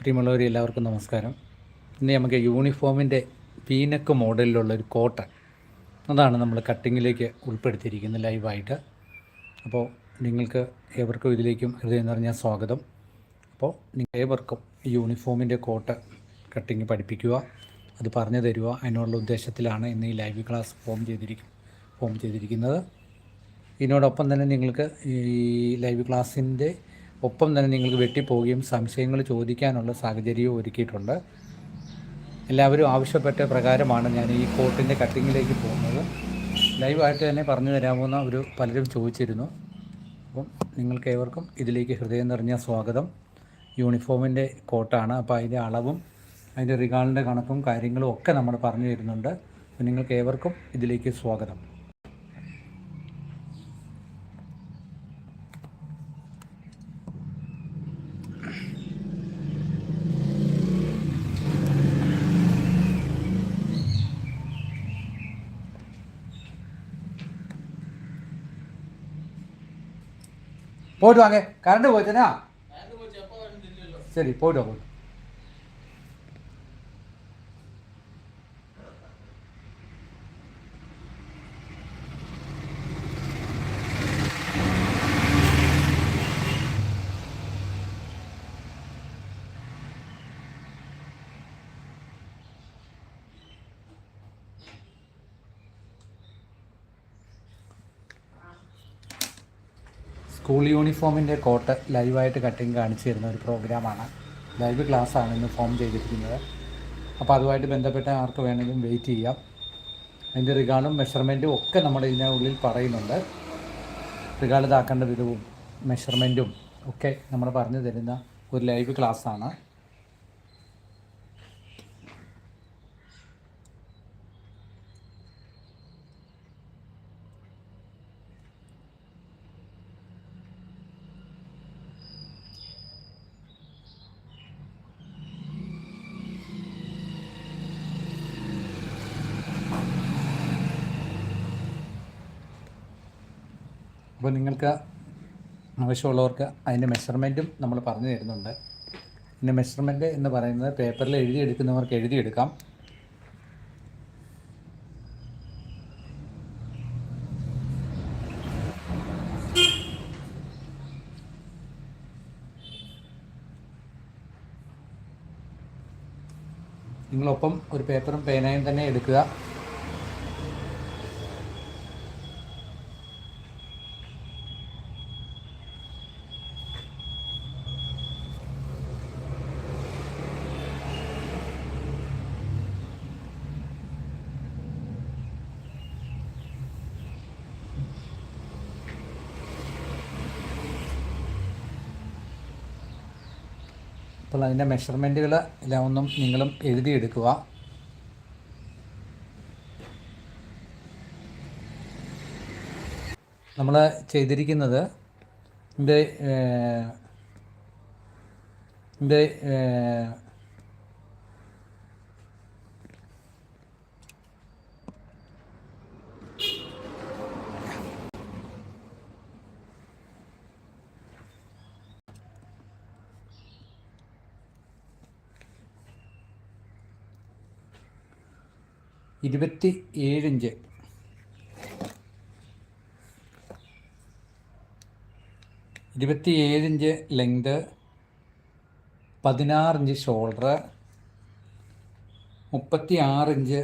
പ്രിയമുള്ളവരെ എല്ലാവർക്കും നമസ്കാരം. ഇന്ന് നമുക്ക് യൂണിഫോമിന്റെ പീനക്ക് മോഡലിലുള്ള ഒരു കോട്ടൺ അതാണ് നമ്മൾ കട്ടിങ്ങിലേക്ക് ഉൾപ്പെടുത്തിയിരിക്കുന്നത് ലൈവായിട്ട്. അപ്പോൾ നിങ്ങൾക്ക് ഏവർക്കും ഇതിലേക്കും ഹൃദയം നിറഞ്ഞ സ്വാഗതം. അപ്പോൾ നിങ്ങൾ ഏവർക്കും യൂണിഫോമിന്റെ കോട്ട് കട്ടിങ് പഠിപ്പിക്കുക അത് പറഞ്ഞു തരിക അതിനുള്ള ഉദ്ദേശത്തിലാണ് ഇന്ന് ഈ ലൈവ് ക്ലാസ് ഫോം ചെയ്തിരിക്കും ഫോം ചെയ്തിരിക്കുന്നത്. ഇതിനോടൊപ്പം തന്നെ നിങ്ങൾക്ക് ഈ ലൈവ് ക്ലാസ്സിന്റെ ഒപ്പം തന്നെ നിങ്ങൾക്ക് വെട്ടിപ്പോവുകയും സംശയങ്ങൾ ചോദിക്കാനുള്ള സാഹചര്യവും ഒരുക്കിയിട്ടുണ്ട്. എല്ലാവരും ആവശ്യപ്പെട്ട പ്രകാരമാണ് ഞാൻ ഈ കോട്ടിന്റെ കട്ടിങ്ങിലേക്ക് പോകുന്നത്. ലൈവായിട്ട് തന്നെ പറഞ്ഞു തരാമെന്ന് ഒരു പലരും ചോദിച്ചിരുന്നു. അപ്പം നിങ്ങൾക്ക് ഏവർക്കും ഇതിലേക്ക് ഹൃദയം നിറഞ്ഞ സ്വാഗതം. യൂണിഫോമിന്റെ കോട്ടാണ്. അപ്പോൾ അതിന്റെ അളവും അതിന്റെ റിഗാളിന്റെ കണക്കും കാര്യങ്ങളും ഒക്കെ നമ്മൾ പറഞ്ഞു തരുന്നുണ്ട്. നിങ്ങൾക്ക് ഏവർക്കും ഇതിലേക്ക് സ്വാഗതം. போட்டு வாங்க. கரண்ட்டு போச்சுன்னா? சரி போட்டு போட்டு സ്കൂൾ യൂണിഫോമിന്റെ കോട്ട് ലൈവായിട്ട് കട്ടിങ് കാണിച്ചു തരുന്ന ഒരു പ്രോഗ്രാമാണ്. ലൈവ് ക്ലാസ്സാണ് ഇന്ന് ഫോം ചെയ്തിരിക്കുന്നത്. അപ്പോൾ അതുമായിട്ട് ബന്ധപ്പെട്ട ആർക്ക് വേണമെങ്കിലും വെയിറ്റ് ചെയ്യാം. അതിന്റെ റിഗാർഡും മെഷർമെന്റും ഒക്കെ നമ്മൾ ഇതിന്റെ ഉള്ളിൽ പറയുന്നുണ്ട്. റിഗാർഡ് ഇതാക്കേണ്ട വിധവും മെഷർമെന്റും ഒക്കെ നമ്മൾ പറഞ്ഞു തരുന്ന ഒരു ലൈവ് ക്ലാസ്സാണ് അപ്പോൾ നിങ്ങൾക്ക് ആവശ്യമുള്ളവർക്ക് അതിന്റെ മെഷർമെന്റും നമ്മൾ പറഞ്ഞു തരുന്നുണ്ട്. ഇതിന്റെ മെഷർമെന്റ് എന്ന് പറയുന്നത് പേപ്പറിൽ എഴുതിയെടുക്കുന്നവർക്ക് എഴുതിയെടുക്കാം. നിങ്ങളൊപ്പം ഒരു പേപ്പറും പേനയും തന്നെ എടുക്കുക. അപ്പോൾ അതിന്റെ മെഷർമെന്റുകൾ എല്ലാം ഒന്നും നിങ്ങളും എഴുതിയെടുക്കുക. നമ്മൾ ചെയ്തിരിക്കുന്നത് ഇതിന്റെ ഇതിന്റെ ഇരുപത്തി ഏഴിഞ്ച് ഇരുപത്തി ഏഴിഞ്ച് ലെങ്ത് പതിനാറിഞ്ച് ഷോൾഡർ മുപ്പത്തി ആറിഞ്ച്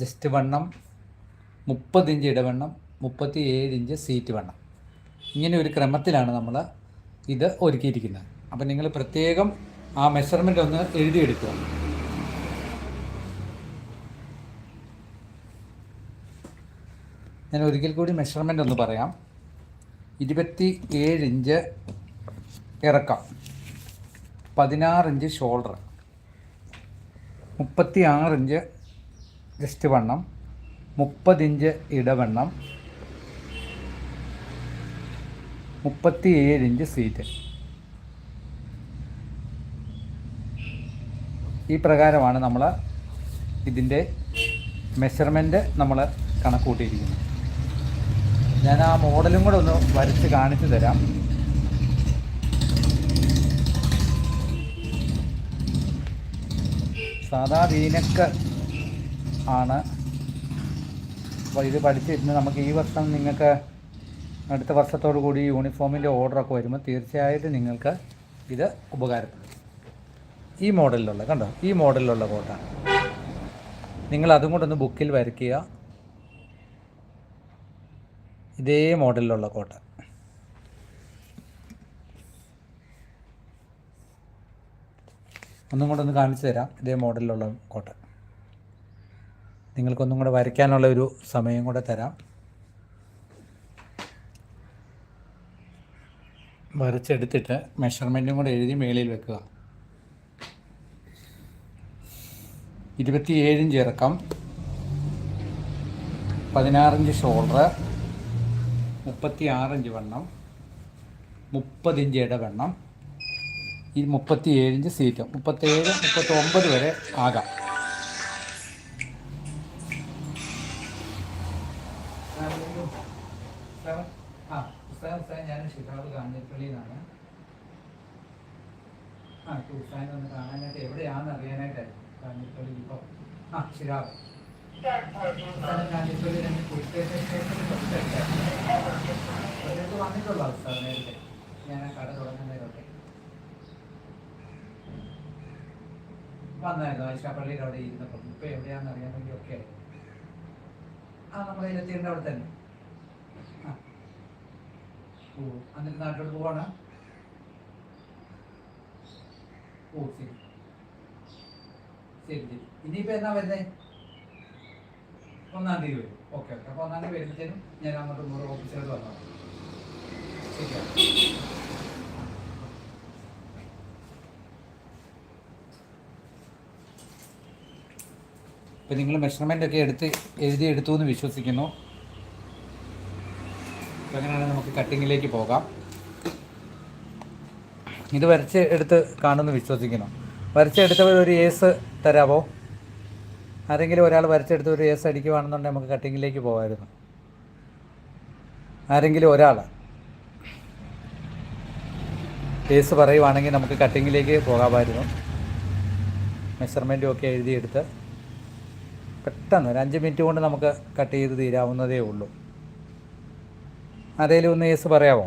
ജസ്റ്റ് വണ്ണം മുപ്പതിഞ്ച് ഇടവണ്ണം മുപ്പത്തി ഏഴിഞ്ച് സീറ്റ് വണ്ണം. ഇങ്ങനെ ഒരു ക്രമത്തിലാണ് നമ്മൾ ഇത് ഒരുക്കിയിരിക്കുന്നത്. അപ്പം നിങ്ങൾ പ്രത്യേകം ആ മെഷർമെന്റ് ഒന്ന് എഴുതിയെടുക്കുക. ഞാൻ ഒരിക്കൽ കൂടി മെഷർമെന്റ് ഒന്ന് പറയാം. ഇരുപത്തി ഏഴ് ഇഞ്ച് ഇറക്കം പതിനാറ് ഇഞ്ച് ഷോൾഡർ മുപ്പത്തി ആറ് ഇഞ്ച് ജസ്റ്റ് വണ്ണം മുപ്പതിഞ്ച് ഇടവണ്ണം മുപ്പത്തി ഏഴ് ഇഞ്ച് സീറ്റ് ഈ പ്രകാരമാണ് നമ്മൾ ഇതിന്റെ മെഷർമെന്റ് നമ്മൾ കണക്ക് കൂട്ടിയിരിക്കുന്നത് ഞാൻ ആ മോഡലും കൂടെ ഒന്ന് വരച്ച് കാണിച്ചു തരാം. സാധാ വീനക്ക് ആണ്. അപ്പോൾ ഇത് പഠിച്ചിരുന്നത് നമുക്ക് ഈ വർഷം നിങ്ങൾക്ക് അടുത്ത വർഷത്തോടു കൂടി യൂണിഫോമിന്റെ ഓർഡറൊക്കെ വരുമ്പോൾ തീർച്ചയായിട്ടും നിങ്ങൾക്ക് ഇത് ഉപകാരപ്പെടും. ഈ മോഡലിലുള്ള കണ്ടോ? ഈ മോഡലിലുള്ള കോട്ടാണ് നിങ്ങൾ അതും കൊണ്ടൊന്ന് ബുക്കിൽ വരയ്ക്കുക. ഇതേ മോഡലിലുള്ള കോട്ട. ഒന്നും കൂടെ ഒന്ന് കാണിച്ചു തരാം ഇതേ മോഡലിലുള്ള കോട്ട. നിങ്ങൾക്കൊന്നും കൂടെ വരയ്ക്കാനുള്ള ഒരു സമയം കൂടെ തരാം. വരച്ചെടുത്തിട്ട് മെഷർമെന്റും കൂടെ എഴുതി മേളിൽ വെക്കുക. ഇരുപത്തിയേഴിഞ്ച് ഇറക്കം പതിനാറിഞ്ച് ഷോൾഡർ മുപ്പത്തി ആറിഞ്ച് വണ്ണം മുപ്പതിഞ്ച് ഇടവെണ്ണം ഈ മുപ്പത്തി ഏഴിഞ്ച് സീറ്റ് മുപ്പത്തേഴ് മുപ്പത്തി ഒമ്പത് വരെ ആകാം. വന്നിട്ടുള്ള ഞാൻ ആ കട തുടങ്ങുന്നതിലൊക്കെ. വന്നായിരുന്നു ആയിഷാപ്പള്ളിയുടെ അവിടെ ഇരുന്നപ്പോൾ ഇപ്പം എവിടെയാണെന്ന് അറിയാൻ വേണ്ടി ഒക്കെ ആ നമ്മൾ ഇലത്തീരിന്റെ അവിടെ തന്നെ. ഓ എന്നിട്ട് നാട്ടിലോട്ട് പോവാണ്? ഓ ശരി. ശരി ശരി. ഇനിയിപ്പോൾ എന്നാ വരുന്നേ? ഒന്നാം തീയതി വരും. Okay okay. അപ്പോൾ ഒന്നാം തീയതി വരുമ്പോഴത്തേനും ഞാൻ അങ്ങോട്ട് ഓഫീസിലോട്ട് വന്നോളാം. ഇപ്പം നിങ്ങൾ മെഷർമെന്റ് ഒക്കെ എടുത്ത് എഴുതി എടുത്തു എന്ന് വിശ്വസിക്കുന്നു. അപ്പം അങ്ങനെയാണെങ്കിൽ നമുക്ക് കട്ടിങ്ങിലേക്ക് പോകാം. ഇത് വരച്ച് എടുത്ത് കാണുമെന്ന് വിശ്വസിക്കുന്നു. വരച്ചെടുത്തവർ ഒരു ഏസ് തരാമോ ആരെങ്കിലും ഒരാൾ വരച്ചെടുത്ത് ഒരു ഏസ് അടിക്കുവാണെന്നുണ്ടെങ്കിൽ നമുക്ക് കട്ടിങ്ങിലേക്ക് പോകാമായിരുന്നു ആരെങ്കിലും ഒരാൾ ഏസ് പറയുവാണെങ്കിൽ നമുക്ക് കട്ടിങ്ങിലേക്ക് പോകാമായിരുന്നു. മെഷർമെന്റും ഒക്കെ എഴുതിയെടുത്ത് പെട്ടെന്ന് ഒരു അഞ്ച് മിനിറ്റ് കൊണ്ട് നമുക്ക് കട്ട് ചെയ്ത് തീരാവുന്നതേ ഉള്ളൂ. ആരെങ്കിലും ഒന്ന് കേസ് പറയാമോ?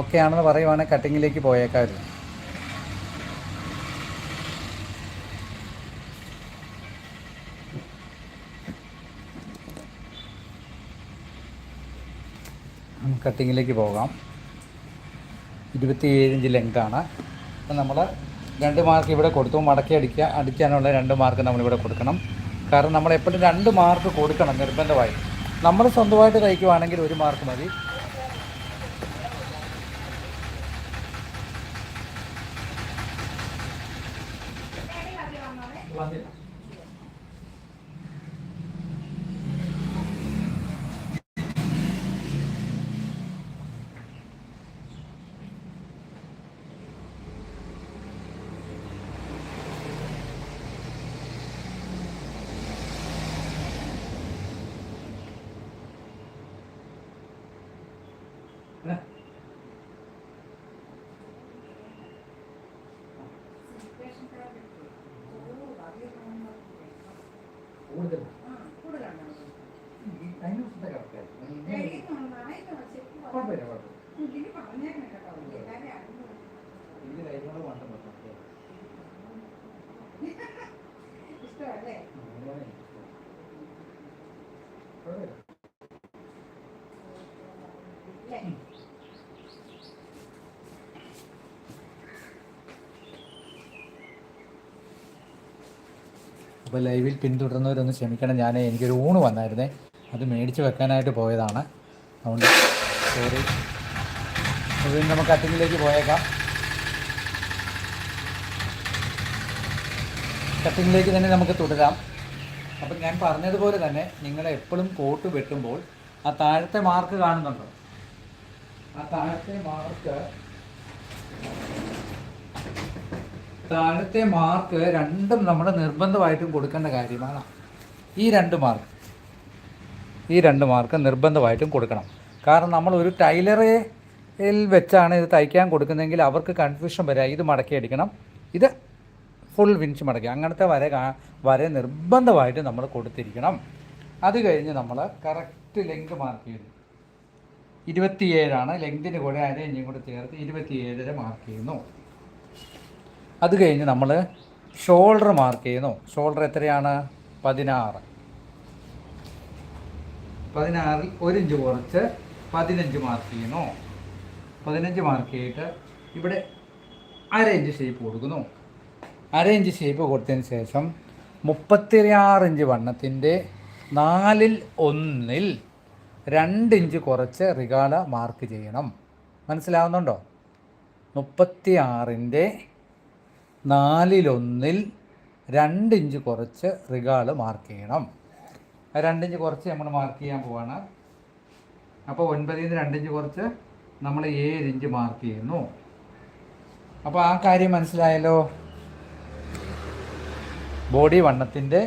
ഓക്കെ ആണെന്ന് പറയുവാണെങ്കിൽ കട്ടിങ്ങിലേക്ക് പോയേക്കാമായിരുന്നു കട്ടിങ്ങിലേക്ക് പോകാം. ഇരുപത്തിയേഴ് ഇഞ്ച് ലെങ്താണ് അപ്പം നമ്മൾ രണ്ട് മാർക്ക് ഇവിടെ കൊടുത്തു. മടക്കി അടിക്കുക അടിക്കാനുള്ള രണ്ട് മാർക്ക് നമ്മളിവിടെ കൊടുക്കണം. കാരണം നമ്മൾ എപ്പോഴും രണ്ട് മാർക്ക് കൊടുക്കണം നിർബന്ധമായി. നമ്മൾ സ്വന്തമായിട്ട് തയ്ക്കുവാണെങ്കിൽ ഒരു മാർക്ക് മതി. അപ്പോൾ ലൈവിൽ പിന്തുടർന്നവരൊന്ന് ക്ഷമിക്കണം. ഞാൻ എനിക്കൊരു ഊണ് വന്നായിരുന്നേ. അത് മേടിച്ച് വെക്കാനായിട്ട് പോയതാണ്. അതുകൊണ്ട് സോറി അപ്പോൾ നമുക്ക് കട്ടിങ്ങിലേക്ക് പോയേക്കാം. കട്ടിങ്ങിലേക്ക് തന്നെ നമുക്ക് തുടരാം. അപ്പം ഞാൻ പറഞ്ഞതുപോലെ തന്നെ നിങ്ങൾ എപ്പോഴും കോട്ട് വെട്ടുമ്പോൾ ആ താഴത്തെ മാർക്ക് കാണുന്നുണ്ടോ? ആ താഴത്തെ മാർക്ക് താഴത്തെ മാർക്ക് രണ്ടും നമ്മൾ നിർബന്ധമായിട്ടും കൊടുക്കേണ്ട കാര്യമാണ്. ഈ രണ്ട് മാർക്ക്. ഈ രണ്ട് മാർക്ക് നിർബന്ധമായിട്ടും കൊടുക്കണം. കാരണം നമ്മൾ ഒരു ടൈലറെ വെച്ചാണ് ഇത് തയ്ക്കാൻ കൊടുക്കുന്നതെങ്കിൽ അവർക്ക് കൺഫ്യൂഷൻ വരിക ഇത് മടക്കി അടിക്കണം. ഇത് ഫുൾ വിൻച്ച് മടക്കി. അങ്ങനത്തെ വര വരെ നിർബന്ധമായിട്ട് നമ്മൾ കൊടുത്തിരിക്കണം. അത് കഴിഞ്ഞ് നമ്മൾ കറക്റ്റ് ലെങ്ത് മാർക്ക് ചെയ്യുന്നു ഇരുപത്തിയേഴാണ്. ലെങ്തിന് കൂടെ അരയിഞ്ചും കൂടെ ചേർത്ത് ഇരുപത്തിയേഴര മാർക്ക് ചെയ്യുന്നു അത് കഴിഞ്ഞ് നമ്മൾ ഷോൾഡർ മാർക്ക് ചെയ്യുന്നു. ഷോൾഡർ എത്രയാണ്? പതിനാറ്. പതിനാറിൽ ഒരു ഇഞ്ച് കുറച്ച് പതിനഞ്ച് മാർക്ക് ചെയ്യുന്നു. പതിനഞ്ച് മാർക്ക് ചെയ്തിട്ട് ഇവിടെ അര ഇഞ്ച് ഷേപ്പ് കൊടുക്കുന്നു. അര ഇഞ്ച് ഷേപ്പ് കൊടുത്തതിന് ശേഷം മുപ്പത്തിയാറ് ഇഞ്ച് വണ്ണത്തിന്റെ നാലിൽ ഒന്നിൽ രണ്ട് ഇഞ്ച് കുറച്ച് റിഗാല മാർക്ക് ചെയ്യണം. മനസ്സിലാവുന്നുണ്ടോ? മുപ്പത്തി ആറിന്റെ നാലിലൊന്നിൽ രണ്ട് ഇഞ്ച് കുറച്ച് റിഗാൾ മാർക്ക് ചെയ്യണം. രണ്ട് ഇഞ്ച് കുറച്ച് നമ്മൾ മാർക്ക് ചെയ്യാൻ പോവാണ്. അപ്പോൾ ഒൻപതിൽ നിന്ന് രണ്ട് ഇഞ്ച് കുറച്ച് നമ്മൾ ഏഴ് ഇഞ്ച് മാർക്ക് ചെയ്യുന്നു. അപ്പോൾ ആ കാര്യം മനസ്സിലായല്ലോ? ബോഡി വണ്ണത്തിന്റെ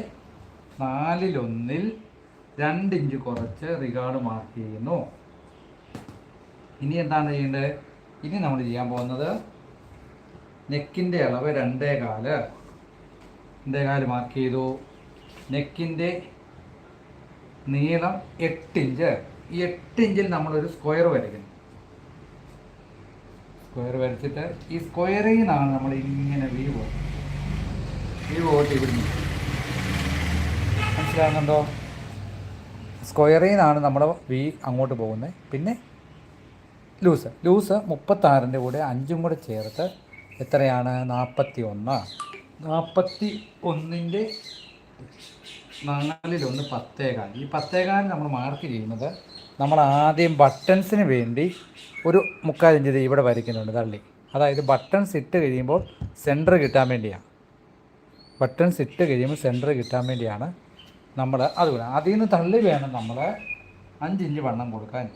നാലിലൊന്നിൽ രണ്ട് ഇഞ്ച് കുറച്ച് റിഗാർഡ് മാർക്ക് ചെയ്യുന്നു. ഇനി എന്താണ് ചെയ്യേണ്ടത്? ഇനി നമ്മൾ ചെയ്യാൻ പോകുന്നത് നെക്കിന്റെ അളവ് രണ്ടേ കാൽ രണ്ടേ കാൽ മാർക്ക് ചെയ്തു. നെക്കിന്റെ നീളം എട്ട് ഇഞ്ച് ഈ എട്ട് ഇഞ്ചിൽ നമ്മളൊരു സ്ക്വയർ വരയ്ക്കുന്നു. സ്ക്വയർ വരച്ചിട്ട് ഈ സ്ക്വയറിൽ നിന്നാണ് നമ്മൾ ഇങ്ങനെ വി പോകുന്നത്. വ്യൂ പോയിട്ട് ഇവിടുന്ന് മനസ്സിലാകുന്നുണ്ടോ സ്ക്വയറിൽ നിന്നാണ് നമ്മൾ വി അങ്ങോട്ട് പോകുന്നത്. പിന്നെ ലൂസ് ലൂസ് മുപ്പത്താറിന്റെ കൂടെ അഞ്ചും കൂടെ ചേർത്ത് എത്രയാണ്? നാൽപ്പത്തി ഒന്ന് നാൽപ്പത്തി ഒന്നിന്റെ നാലിലൊന്ന് പത്തേകാൽ. ഈ പത്തേകാൽ നമ്മൾ മാർക്ക് ചെയ്യുന്നത് നമ്മൾ ആദ്യം ബട്ടൺസിന് വേണ്ടി ഒരു മുക്കാൽ ഇഞ്ച് ഇവിടെ വരയ്ക്കുന്നുണ്ട്. തള്ളി. അതായത് ബട്ടൺസ് ഇട്ട് കഴിയുമ്പോൾ സെന്റർ കിട്ടാൻ വേണ്ടിയാണ്. ബട്ടൺസ് ഇട്ട് കഴിയുമ്പോൾ സെന്റർ കിട്ടാൻ വേണ്ടിയാണ് നമ്മൾ അതുപോലെ. അതിൽ നിന്ന് തള്ളി വേണം നമ്മൾ അഞ്ച് ഇഞ്ച് വണ്ണം കൊടുക്കാൻ.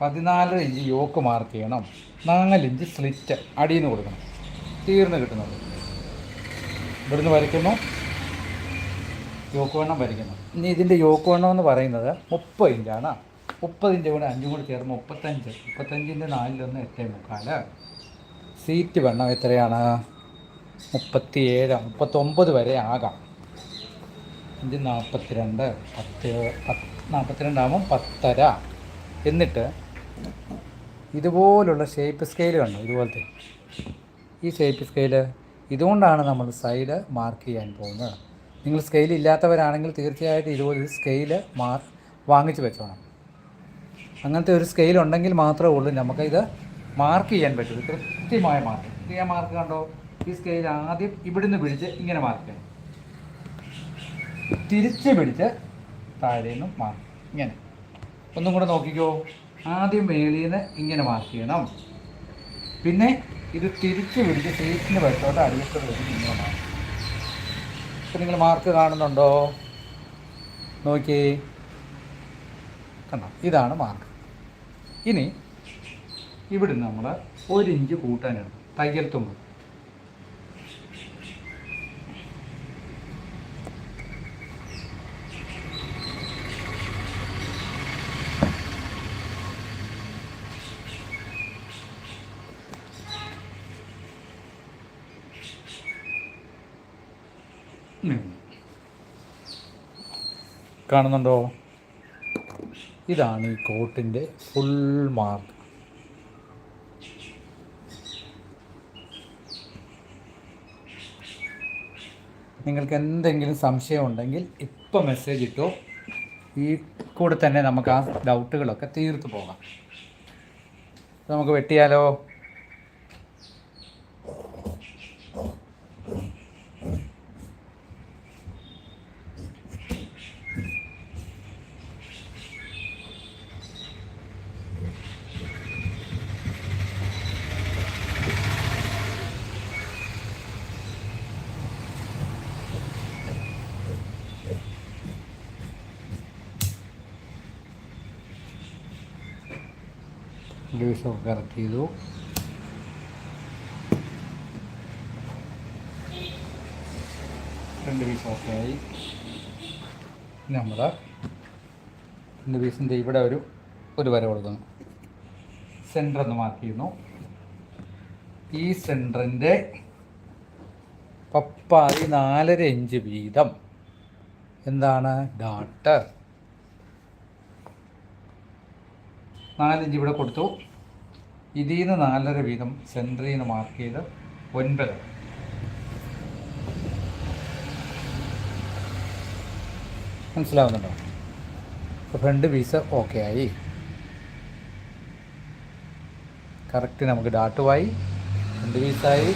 പതിനാല് ഇഞ്ച് യോക്ക് മാർക്ക് ചെയ്യണം. നാല് ഇഞ്ച് സ്ലിറ്റ് അടിയിൽ നിന്ന് കൊടുക്കണം. തീർന്ന് കിട്ടുന്നത്. ഇവിടുന്ന് വരയ്ക്കുന്നു. യോക്ക് വണ്ണം വരയ്ക്കുന്നു. ഇനി ഇതിന്റെ യോക്ക് വണ്ണം എന്ന് പറയുന്നത് മുപ്പത് ഇഞ്ചാണ്. മുപ്പത് ഇഞ്ച് കൂടെ അഞ്ചും കൂടി ചേർന്ന് മുപ്പത്തഞ്ച്. മുപ്പത്തഞ്ചിന്റെ നാലിലൊന്ന് എട്ടേ മുക്കാൽ സീറ്റ് വണ്ണം എത്രയാണ്? മുപ്പത്തി ഏഴ് മുപ്പത്തൊമ്പത് വരെ ആകാം. ഇത് നാൽപ്പത്തിരണ്ട് പത്ത് പത്ത് നാൽപ്പത്തിരണ്ടാകുമ്പം പത്തര. എന്നിട്ട് ഇതുപോലുള്ള ഷേപ്പ് സ്കെയിൽ കണ്ടു? ഇതുപോലത്തെ. ഈ ഷേപ്പ് സ്കെയിൽ ഇതുകൊണ്ടാണ് നമ്മൾ സൈഡ് മാർക്ക് ചെയ്യാൻ പോകുന്നത്. നിങ്ങൾ സ്കെയിൽ ഇല്ലാത്തവരാണെങ്കിൽ തീർച്ചയായിട്ടും ഇതുപോലെ സ്കെയിൽ മാർ വാങ്ങിച്ച് വെച്ചോണം. അങ്ങനത്തെ ഒരു സ്കെയിൽ ഉണ്ടെങ്കിൽ മാത്രമേ ഉള്ളൂ നമുക്ക് ഇത് മാർക്ക് ചെയ്യാൻ പറ്റുള്ളൂ കൃത്യമായ മാർക്ക് കൃത്യമായ മാർക്ക് കണ്ടോ? ഈ സ്കെയിൽ ആദ്യം ഇവിടുന്ന് പിടിച്ച് ഇങ്ങനെ മാർക്ക് ചെയ്യണം. തിരിച്ച് പിടിച്ച് താഴെ നിന്നും മാർക്ക് ഇങ്ങനെ. ഒന്നും കൂടെ നോക്കിക്കോ. ആദ്യം മേളിൽ നിന്ന് ഇങ്ങനെ മാർക്ക് ചെയ്യണം. പിന്നെ ഇത് തിരിച്ച് പിടിച്ച് സീറ്റിന് വശത്തോട്ട് അടിയത്തോട് വെച്ച് ഇങ്ങനെ മാർക്ക് ഇപ്പം നിങ്ങൾ മാർക്ക് കാണുന്നുണ്ടോ? നോക്കി. കണ്ടോ? ഇതാണ് മാർക്ക് ഇനി ഇവിടെ നമ്മൾ ഒരു ഇഞ്ച് കൂട്ടാനെടുക്കും തയ്യൽ തുമ്പ്. കാണുന്നുണ്ടോ? ഇതാണ് ഈ കോട്ടിന്റെ ഫുൾ മാർക്ക് നിങ്ങൾക്ക് എന്തെങ്കിലും സംശയം ഉണ്ടെങ്കിൽ ഇപ്പം മെസ്സേജ് ഇട്ടോ ഈ കൂടെ തന്നെ നമുക്ക് ആ ഡൗട്ടുകളൊക്കെ തീർത്തു പോകാം. നമുക്ക് വെട്ടിയാലോ? ലൂസൊക്കെ കറക്റ്റ് ചെയ്തു. രണ്ട് പീസ് ഓക്കെ ആയി. നമ്മൾ രണ്ട് പീസിന്റെ ഇവിടെ ഒരു ഒരു വര കൊടുക്കുന്നു. സെന്റർ എന്ന് മാർക്ക് ചെയ്യുന്നു. ഈ സെന്ററിന്റെ പപ്പാതി നാലര ഇഞ്ച് വീതം. എന്താണ്? ഡാട്ട് നാലിഞ്ച് ഇവിടെ കൊടുത്തു. ഇതിൽ നിന്ന് നാലര വീതം സെന്ററിൽ നിന്ന് മാർക്ക് ചെയ്ത് ഒൻപത്. മനസ്സിലാവുന്നുണ്ടോ? അപ്പോൾ ഫ്രണ്ട് പീസ് ഓക്കെ ആയി. കറക്റ്റ് നമുക്ക് ഡാട്ടുമായി ഫ്രണ്ട് പീസായി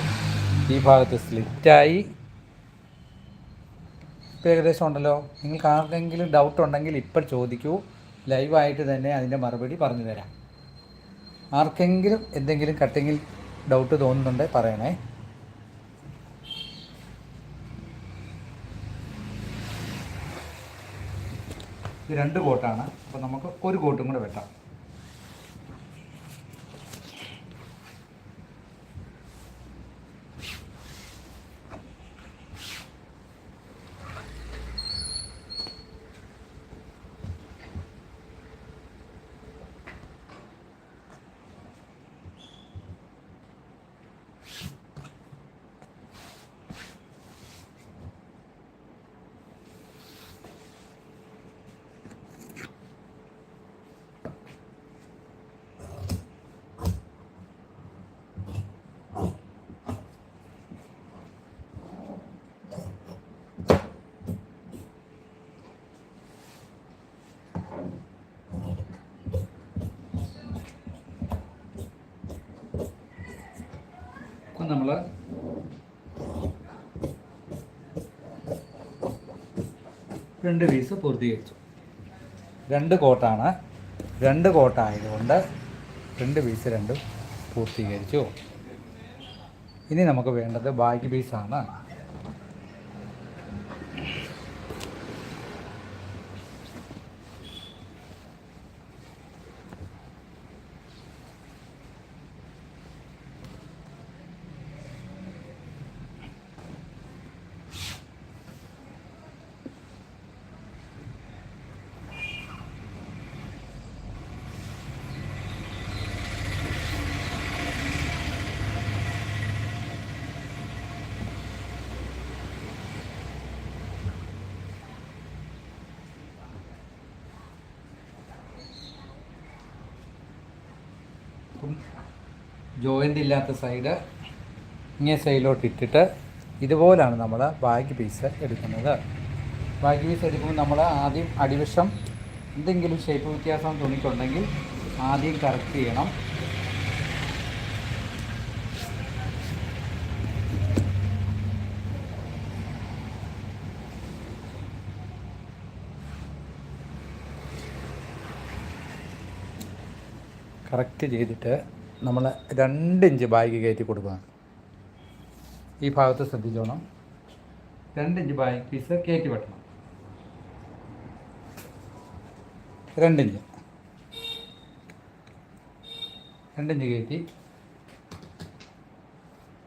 ഈ ഭാഗത്ത് സ്ലിറ്റായി ഇപ്പോൾ ഏകദേശം ഉണ്ടല്ലോ. നിങ്ങൾക്ക് ആർക്കെങ്കിലും ഡൗട്ട് ഉണ്ടെങ്കിൽ ഇപ്പോൾ ചോദിക്കൂ. ലൈവായിട്ട് തന്നെ അതിന്റെ മറുപടി പറഞ്ഞു തരാം. ആർക്കെങ്കിലും എന്തെങ്കിലും കട്ടിങ്ങിൽ ഡൗട്ട് തോന്നുന്നുണ്ടെങ്കിൽ പറയണേ. ഇത് രണ്ട് കോട്ടാണ് അപ്പോൾ നമുക്ക് ഒരു കോട്ടും കൂടെ വെട്ടാം അപ്പം നമ്മൾ രണ്ട് പീസ് പൂർത്തീകരിച്ചു. രണ്ട് കോട്ടാണ്. രണ്ട് കോട്ടായതുകൊണ്ട് രണ്ട് പീസ് രണ്ടും പൂർത്തീകരിച്ചു. ഇനി നമുക്ക് വേണ്ടത് ബാക്കി പീസാണ്. അപ്പം ജോയിന്റ് ഇല്ലാത്ത സൈഡ് ഇങ്ങനെ സൈഡിലോട്ട് ഇട്ടിട്ട് ഇതുപോലാണ് നമ്മൾ ബാഗ് പീസ് എടുക്കുന്നത്. ബാഗ് പീസ് എടുക്കുമ്പോൾ നമ്മൾ ആദ്യം അടിവശം എന്തെങ്കിലും ഷേപ്പ് വ്യത്യാസം തുണിക്കുണ്ടെങ്കിൽ ആദ്യം കറക്റ്റ് ചെയ്യണം. കറക്റ്റ് ചെയ്തിട്ട് നമ്മൾ രണ്ട് ഇഞ്ച് ബാഗ് കയറ്റി കൊടുക്കുകയാണ് ഈ ഭാഗത്ത് ശ്രദ്ധിച്ചോണം. രണ്ട് ഇഞ്ച് ബാഗ് പീസ് കയറ്റി വെട്ടണം. രണ്ടിഞ്ച് രണ്ടിഞ്ച് കയറ്റി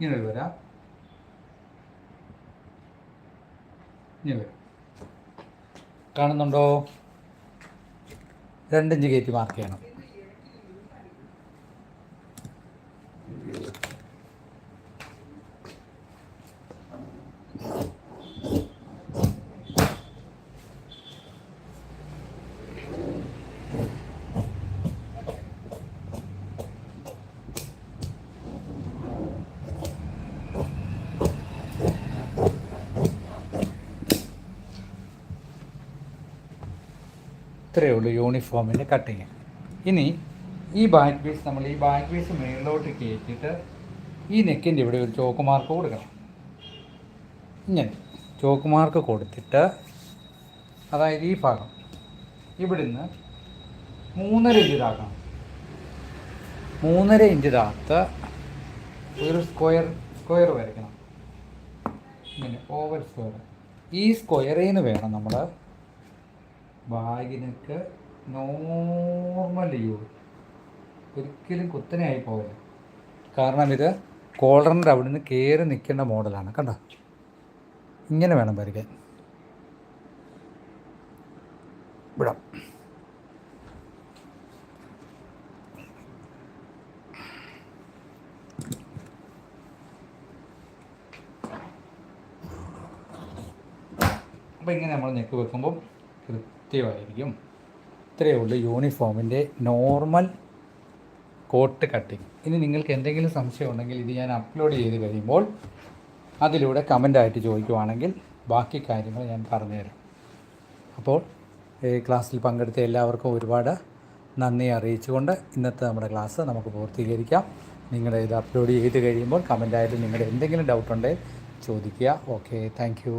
ഇങ്ങനെ വരാം. ഇങ്ങനെ വരും. കാണുന്നുണ്ടോ? രണ്ടിഞ്ച് കയറ്റി മാർക്ക് ചെയ്യണം. ഇത്രയേ ഉള്ളൂ യൂണിഫോമിന്റെ കട്ടിങ് ഇനി ഈ ബാക്ക് പീസ് നമ്മൾ ഈ ബാക്ക് പീസ് മുകളിലോട്ട് കയറ്റിയിട്ട് ഈ നെക്കിന്റെ ഇവിടെ ഒരു ചോക്ക് മാർക്ക് കൊടുക്കണം. ഇങ്ങനെ ചോക്ക് മാർക്ക് കൊടുത്തിട്ട് അതായത് ഈ ഭാഗം ഇവിടുന്ന് മൂന്നര ഇഞ്ച് ഇതാക്കണം. മൂന്നര ഇഞ്ച് ഇതാത്ത് ഒരു സ്ക്വയർ സ്ക്വയർ വരയ്ക്കണം. ഇങ്ങനെ ഓവർ സ്ക്വയർ ഈ സ്ക്വയറിൽ നിന്ന് വേണം നമ്മൾ ബാഗിനൊക്കെ നോർമൽ യൂ ഒരിക്കലും കുത്തനെയായി പോകില്ല കാരണം ഇത് കോളറിന്റെ അവിടെ നിന്ന് കയറി നിൽക്കേണ്ട മോഡലാണ്. കണ്ടോ? ഇങ്ങനെ വേണം വരയ്ക്കാൻ. വിടാം. അപ്പോൾ ഇങ്ങനെ നമ്മൾ നെക്ക് വെക്കുമ്പോൾ കൃത്യമായിരിക്കും. ഇത്രയേ ഉള്ളൂ യൂണിഫോമിന്റെ നോർമൽ കോട്ട് കട്ടിങ്. ഇനി നിങ്ങൾക്ക് എന്തെങ്കിലും സംശയം ഉണ്ടെങ്കിൽ ഇത് ഞാൻ അപ്ലോഡ് ചെയ്ത് കഴിയുമ്പോൾ അതിലൂടെ കമന്റായിട്ട് ചോദിക്കുവാണെങ്കിൽ ബാക്കി കാര്യങ്ങൾ ഞാൻ പറഞ്ഞുതരാം. അപ്പോൾ ക്ലാസ്സിൽ പങ്കെടുത്ത എല്ലാവർക്കും ഒരുപാട് നന്ദി അറിയിച്ചുകൊണ്ട് ഇന്നത്തെ നമ്മുടെ ക്ലാസ് നമുക്ക് പൂർത്തീകരിക്കാം. നിങ്ങളുടെ ഇത് അപ്ലോഡ് ചെയ്ത് കഴിയുമ്പോൾ കമന്റായിട്ട് നിങ്ങളുടെ എന്തെങ്കിലും ഡൗട്ടുണ്ടെങ്കിൽ ചോദിക്കുക. Okay thank